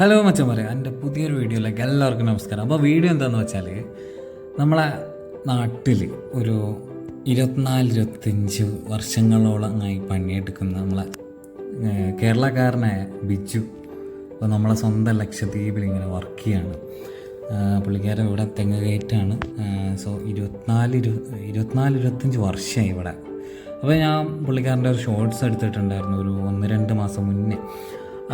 Hello മച്ചന്മാരെ. എന്റെ പുതിയൊരു വീഡിയോയിലേക്ക് എല്ലാവർക്കും നമസ്കാരം. അപ്പോൾ വീഡിയോ എന്താണെന്ന് വെച്ചാൽ നമ്മളെ നാട്ടിൽ ഒരു ഇരുപത്തിനാല് ഇരുപത്തഞ്ച് വർഷങ്ങളോളമായി പണിയെടുക്കുന്ന നമ്മളെ കേരളക്കാരനായ ബിജു അപ്പോൾ നമ്മളെ സ്വന്തം ലക്ഷദ്വീപിൽ ഇങ്ങനെ വർക്ക് ചെയ്യാണ്. പുള്ളിക്കാരൻ ഇവിടെ തെങ്ങ് കയറ്റാണ്. സോ ഇരുപത്തിനാല് ഇരു ഇരുപത്തിനാല് ഇരുപത്തഞ്ച് വർഷമായി ഇവിടെ. അപ്പോൾ ഞാൻ പുള്ളിക്കാരന്റെ ഒരു ഷോർട്സ് എടുത്തിട്ടുണ്ടായിരുന്നു ഒരു ഒന്ന് രണ്ട് മാസം മുന്നേ.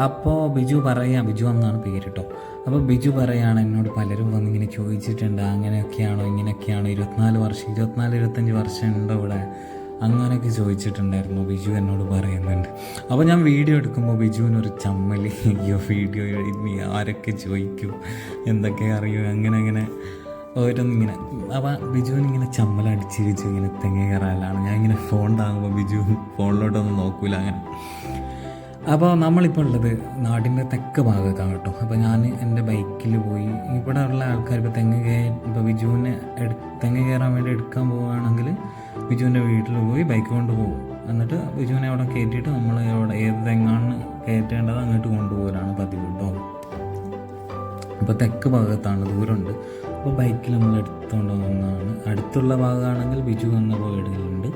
അപ്പോൾ ബിജു പറയാം ബിജു എന്നാണ് പേര് കേട്ടോ അപ്പോൾ ബിജു പറയാണ് എന്നോട് പലരും വന്ന് ഇങ്ങനെ ചോദിച്ചിട്ടുണ്ട് അങ്ങനെയൊക്കെയാണോ ഇങ്ങനെയൊക്കെയാണോ ഇരുപത്തിനാല് വർഷം ഇരുപത്തിനാല് ഇരുപത്തഞ്ച് വർഷം ഉണ്ടോ ഇവിടെ? അങ്ങനെയൊക്കെ ചോദിച്ചിട്ടുണ്ടായിരുന്നു ബിജു എന്നോട് പറയുന്നുണ്ട്. അപ്പോൾ ഞാൻ വീഡിയോ എടുക്കുമ്പോൾ ബിജുവിനൊരു ചമ്മൽ അയ്യോ വീഡിയോ എഴുതി ആരൊക്കെ ചോദിക്കും എന്തൊക്കെ അറിയോ അങ്ങനെ അങ്ങനെ ഓരോന്നിങ്ങനെ. അപ്പോൾ ബിജുവിനിങ്ങനെ ചമ്മലടിച്ചിരിച്ച് ഇങ്ങനെ തെങ്ങ് കയറാനാണ് ഞാൻ ഇങ്ങനെ ഫോൺ താങ്ങുമ്പോൾ ബിജു ഫോണിലോട്ടൊന്നും നോക്കൂല അങ്ങനെ. അപ്പോൾ നമ്മളിപ്പോൾ ഉള്ളത് നാടിന്റെ തെക്ക് ഭാഗത്താണ് കേട്ടോ. അപ്പോൾ ഞാൻ എന്റെ ബൈക്കിൽ പോയി ഇവിടെ ഉള്ള ആൾക്കാർ ഇപ്പോൾ തെങ്ങ് കയറി ഇപ്പോൾ ബിജുവിനെ എടു തെങ്ങ് കയറാൻ വേണ്ടി എടുക്കാൻ പോവുകയാണെങ്കിൽ ബിജുവിന്റെ വീട്ടിൽ പോയി ബൈക്ക് കൊണ്ട് പോകും. എന്നിട്ട് ബിജുവിനെ അവിടെ കയറ്റിയിട്ട് നമ്മൾ അവിടെ ഏത് തെങ്ങാണ് കയറ്റേണ്ടത് അങ്ങോട്ട് കൊണ്ടുപോകലാണ് പതിവ് കേട്ടോ ഇപ്പോൾ തെക്ക് ഭാഗത്താണ് ദൂരമുണ്ട്. അപ്പോൾ ബൈക്കിൽ നമ്മൾ എടുത്തുകൊണ്ട് പോകുന്നതാണ് അടുത്തുള്ള ഭാഗമാണെങ്കിൽ ബിജു എന്ന വീടുകളുണ്ട്.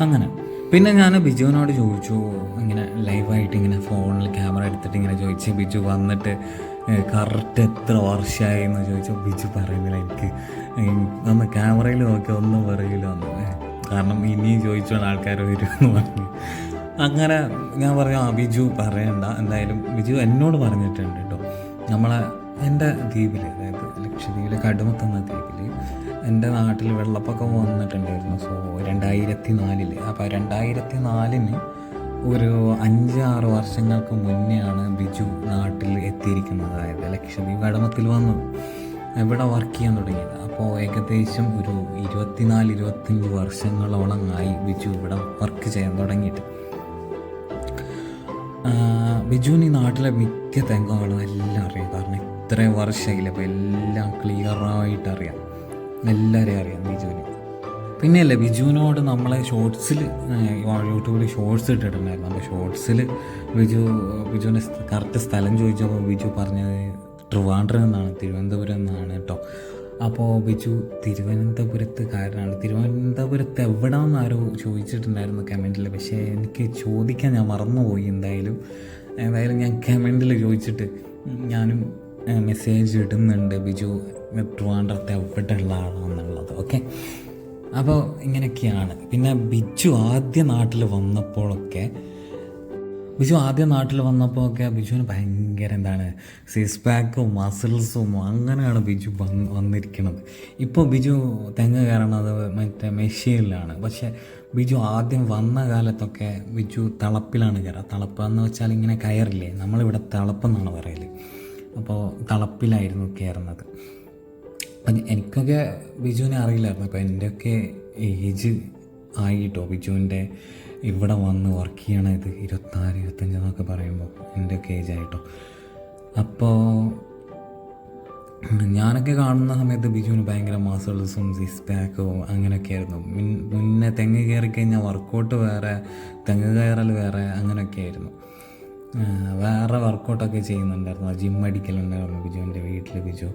അങ്ങനെ. പിന്നെ ഞാൻ ബിജുവിനോട് ചോദിച്ചു ഇങ്ങനെ ലൈവായിട്ട് ഇങ്ങനെ ഫോണിൽ ക്യാമറ എടുത്തിട്ട് ഇങ്ങനെ ചോദിച്ചു ബിജു വന്നിട്ട് കറക്റ്റ് എത്ര വർഷമായി എന്ന് ചോദിച്ചു. ബിജു പറയുന്നില്ല എനിക്ക് ഉം, ഒന്ന് ക്യാമറയിൽ നോക്കി ഒന്നും പറയില്ല എന്ന് കാരണം ഇനിയും ചോദിച്ചോണ്ട് ആൾക്കാർ വരുമെന്ന് പറഞ്ഞു. അങ്ങനെ ഞാൻ പറഞ്ഞു ആ ബിജു പറയണ്ട. എന്തായാലും ബിജു എന്നോട് പറഞ്ഞിട്ടുണ്ട് കേട്ടോ നമ്മളെ എന്റെ ദ്വീപിൽ അതായത് ലക്ഷദ്വീപിലെ കടുമത്തുന്ന ദ്വീപിൽ എന്റെ നാട്ടിൽ വെള്ളപ്പൊക്കം വന്നിട്ടുണ്ടായിരുന്നു. സോ രണ്ടായിരത്തി നാലിൽ അപ്പോൾ രണ്ടായിരത്തി നാലിന് ഒരു അഞ്ചാറ് വർഷങ്ങൾക്ക് മുന്നെയാണ് ബിജു നാട്ടിൽ എത്തിയിരിക്കുന്നത്. അതായത് ലക്ഷദ്വീപ് കടമത്തിൽ വന്നത് ഇവിടെ വർക്ക് ചെയ്യാൻ തുടങ്ങിയത്. അപ്പോൾ ഏകദേശം ഒരു ഇരുപത്തിനാല് ഇരുപത്തഞ്ച് വർഷങ്ങളോളം ആയി ബിജു ഇവിടെ വർക്ക് ചെയ്യാൻ തുടങ്ങിയിട്ട്. ബിജുവിന് ഈ നാട്ടിലെ മിക്ക തെങ്ങുകളും എല്ലാം അറിയാം. കാരണം ഇത്രയും വർഷമായില്ല? അപ്പോൾ എല്ലാം ക്ലിയറായിട്ട് അറിയാം എല്ലാവരെയും അറിയാം ബിജുവിന്. പിന്നെയല്ലേ ബിജുവിനോട് നമ്മളെ ഷോർട്സിൽ യൂട്യൂബിൽ ഷോർട്സ് ഇട്ടിട്ടുണ്ടായിരുന്നു. അപ്പോൾ ഷോർട്സിൽ ബിജു ബിജുവിന്റെ കറക്റ്റ് സ്ഥലം ചോദിച്ചപ്പോൾ ബിജു പറഞ്ഞത് ട്രിവാൻഡ്രം എന്നാണ് തിരുവനന്തപുരം എന്നാണ് കേട്ടോ അപ്പോൾ ബിജു തിരുവനന്തപുരത്തുകാരനാണ് തിരുവനന്തപുരത്ത് എവിടെയെന്ന് ആരോ ചോദിച്ചിട്ടുണ്ടായിരുന്നു കമന്റിൽ പക്ഷേ എനിക്ക് ചോദിക്കാൻ ഞാൻ മറന്നുപോയി എന്തായാലും. എന്തായാലും ഞാൻ കമന്റിൽ ചോദിച്ചിട്ട് ഞാനും മെസ്സേജ് ഇടുന്നുണ്ട്. ബിജു ട്രിവാൻഡ്രത്തെ ഒപ്പിട്ടുള്ള ആളാണെന്നുള്ളത്. ഓക്കെ? അപ്പോൾ ഇങ്ങനെയൊക്കെയാണ്. പിന്നെ ബിജു ആദ്യ നാട്ടിൽ വന്നപ്പോഴൊക്കെ ബിജു ആദ്യ നാട്ടിൽ വന്നപ്പോൾ ഒക്കെ ബിജുവിന് ഭയങ്കര എന്താണ് സിക്സ് പാക്കും മസിൽസും അങ്ങനെയാണ് ബിജു വന്ന് വന്നിരിക്കുന്നത്. ഇപ്പോൾ ബിജു തെങ്ങ് കയറണത് മറ്റേ മെഷീനിലാണ്. പക്ഷേ ബിജു ആദ്യം വന്ന കാലത്തൊക്കെ ബിജു തളപ്പിലാണ് കയറുക. തളപ്പ് എന്ന് വെച്ചാൽ ഇങ്ങനെ കയറില്ലേ? നമ്മളിവിടെ തളപ്പെന്നാണ് പറയൽ. അപ്പോൾ തളപ്പിലായിരുന്നു കയറുന്നത് അപ്പം എനിക്കൊക്കെ ബിജുവിനെ അറിയില്ലായിരുന്നു. അപ്പോൾ എന്റെയൊക്കെ ഏജ് ആയിട്ടോ? ബിജുവിന്റെ ഇവിടെ വന്ന് വർക്ക് ചെയ്യണത് ഇരുപത്താറ് ഇരുപത്തഞ്ച് എന്നൊക്കെ പറയുമ്പോൾ എന്റെയൊക്കെ ഏജ് ആയിട്ടോ? അപ്പോൾ ഞാനൊക്കെ കാണുന്ന സമയത്ത് ബിജുവിന് ഭയങ്കര മസിൾസും സിക്സ് പാക്കും അങ്ങനെയൊക്കെ ആയിരുന്നു. മുന്നേ തെങ്ങ് കയറി കഴിഞ്ഞാൽ വർക്കൗട്ട് വേറെ തെങ്ങ് കയറൽ വേറെ അങ്ങനെയൊക്കെ ആയിരുന്നു. വേറെ വർക്കൗട്ടൊക്കെ ചെയ്യുന്നുണ്ടായിരുന്നു. ജിം അടിക്കലുണ്ടായിരുന്നു ബിജു എന്റെ വീട്ടിൽ ബിജു.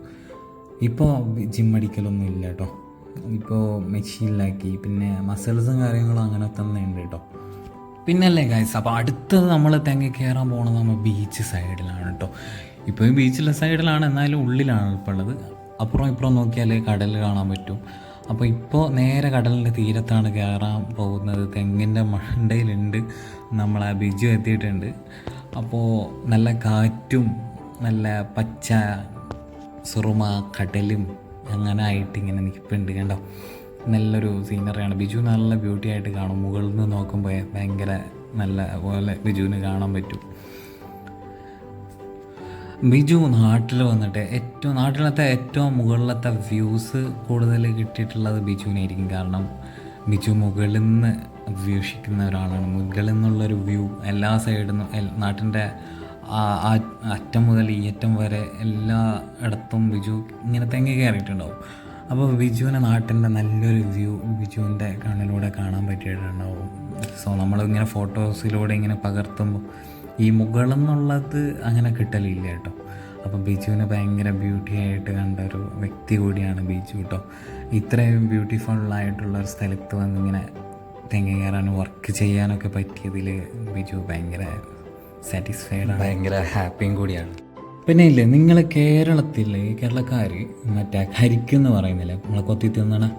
ഇപ്പോൾ ജിം അടിക്കലൊന്നും ഇല്ല കേട്ടോ ഇപ്പോൾ മെഷീനിലാക്കി പിന്നെ മസിൽസും കാര്യങ്ങളും അങ്ങനെ തന്നെ ഉണ്ട് കേട്ടോ പിന്നല്ലേ ഗൈസ് അപ്പോൾ അടുത്തത് നമ്മൾ തെങ്ങി കയറാൻ പോകുന്നത് നമ്മൾ ബീച്ച് സൈഡിലാണ് കേട്ടോ ഇപ്പോൾ ബീച്ചിലെ സൈഡിലാണ് എന്നാലും ഉള്ളിലാണ് ഇപ്പോൾ ഉള്ളത്. അപ്പുറം ഇപ്പുറം നോക്കിയാൽ കടൽ കാണാൻ പറ്റും. അപ്പോൾ ഇപ്പോൾ നേരെ കടലിന്റെ തീരത്താണ് കയറാൻ പോകുന്നത്. തെങ്ങിന്റെ മണ്ടയിലുണ്ട്. നമ്മൾ ആ ബിജു എത്തിയിട്ടുണ്ട്. അപ്പോൾ നല്ല കാറ്റും നല്ല പച്ച സുറുമ കടലും അങ്ങനെ ആയിട്ട് ഇങ്ങനെ നിൽപ്പുണ്ട് കണ്ടോ? നല്ലൊരു സീനറിയാണ് ബിജു നല്ല ബ്യൂട്ടി ആയിട്ട് കാണും. മുകളിൽ നിന്ന് നോക്കുമ്പോൾ ഭയങ്കര നല്ല പോലെ ബിജുവിന് കാണാൻ പറ്റും. ബിജു നാട്ടിൽ വന്നിട്ട് ഏറ്റവും നാട്ടിലത്തെ ഏറ്റവും മുകളിലത്തെ വ്യൂസ് കൂടുതൽ കിട്ടിയിട്ടുള്ളത് ബിജുവിനായിരിക്കും. കാരണം ബിജു മുകളിൽ നിന്ന് വീക്ഷിക്കുന്ന ഒരാളാണ്. മുകളിൽ നിന്നുള്ളൊരു വ്യൂ എല്ലാ സൈഡിൽ നിന്നും നാട്ടിന്റെ അറ്റം മുതൽ ഈ അറ്റം വരെ എല്ലാ ഇടത്തും ബിജു ഇങ്ങനെ തെങ്ങി കയറിയിട്ടുണ്ടാവും. അപ്പോൾ ബിജുവിനെ നാട്ടിന്റെ നല്ലൊരു വ്യൂ ബിജുവിന്റെ കണ്ണിലൂടെ കാണാൻ പറ്റിയിട്ടുണ്ടാവും. സോ നമ്മളിങ്ങനെ ഫോട്ടോസിലൂടെ ഇങ്ങനെ പകർത്തുമ്പോൾ ഈ മുകളം എന്നുള്ളത് അങ്ങനെ കിട്ടലില്ല കേട്ടോ. അപ്പം ബിജുവിനെ ഭയങ്കര ബ്യൂട്ടി ആയിട്ട് കണ്ട ഒരു വ്യക്തി കൂടിയാണ് ബിജു കേട്ടോ. ഇത്രയും ബ്യൂട്ടിഫുൾ ആയിട്ടുള്ള ഒരു സ്ഥലത്ത് വന്നിങ്ങനെ തെങ്ങ കയറാനും വർക്ക് ചെയ്യാനൊക്കെ പറ്റിയതിൽ ബിജു ഭയങ്കര സാറ്റിസ്ഫൈഡ് ആണ്. ഭയങ്കര ഹാപ്പിയും കൂടിയാണ്. പിന്നെ ഇല്ലേ നിങ്ങൾ കേരളത്തിൽ കേരളക്കാർ മറ്റേ കരിക്കെന്ന് പറയുന്നില്ല നമ്മളെ കൊത്തി തിന്നണ?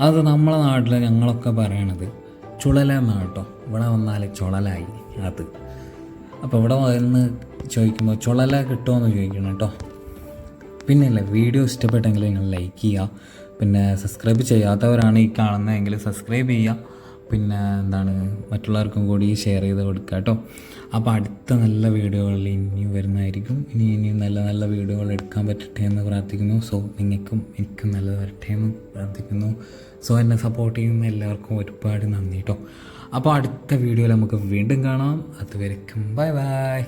അത് നമ്മളെ നാട്ടിൽ ഞങ്ങളൊക്കെ പറയണത് ചുളല എന്നാണ് കേട്ടോ. ഇവിടെ വന്നാൽ ചുളലായി അത്. അപ്പോൾ ഇവിടെ വന്ന് ചോദിക്കുമ്പോൾ ചുളല കിട്ടുമോ ചോദിക്കണം കേട്ടോ. പിന്നെ അല്ലേ വീഡിയോ ഇഷ്ടപ്പെട്ടെങ്കിൽ നിങ്ങൾ ലൈക്ക് ചെയ്യുക. പിന്നെ സബ്സ്ക്രൈബ് ചെയ്യാത്തവരാണ് ഈ കാണുന്നതെങ്കിൽ സബ്സ്ക്രൈബ് ചെയ്യുക. പിന്നെ എന്താണ് മറ്റുള്ളവർക്കും കൂടി ഷെയർ ചെയ്ത് കൊടുക്കുക കേട്ടോ. അപ്പോൾ അടുത്ത നല്ല വീഡിയോകളിൽ ഇനിയും വരുന്നതായിരിക്കും. ഇനി ഇനിയും നല്ല നല്ല വീഡിയോകൾ എടുക്കാൻ പറ്റട്ടെ എന്ന് പ്രാർത്ഥിക്കുന്നു. സോ നിങ്ങൾക്കും എനിക്കും നല്ലത് വരട്ടെ എന്ന് പ്രാർത്ഥിക്കുന്നു. സോ എന്നെ സപ്പോർട്ട് ചെയ്യുന്ന എല്ലാവർക്കും ഒരുപാട് നന്ദി കേട്ടോ. അപ്പോൾ അടുത്ത വീഡിയോയിൽ നമുക്ക് വീണ്ടും കാണാം. അതുവരെക്കും ബൈ ബൈ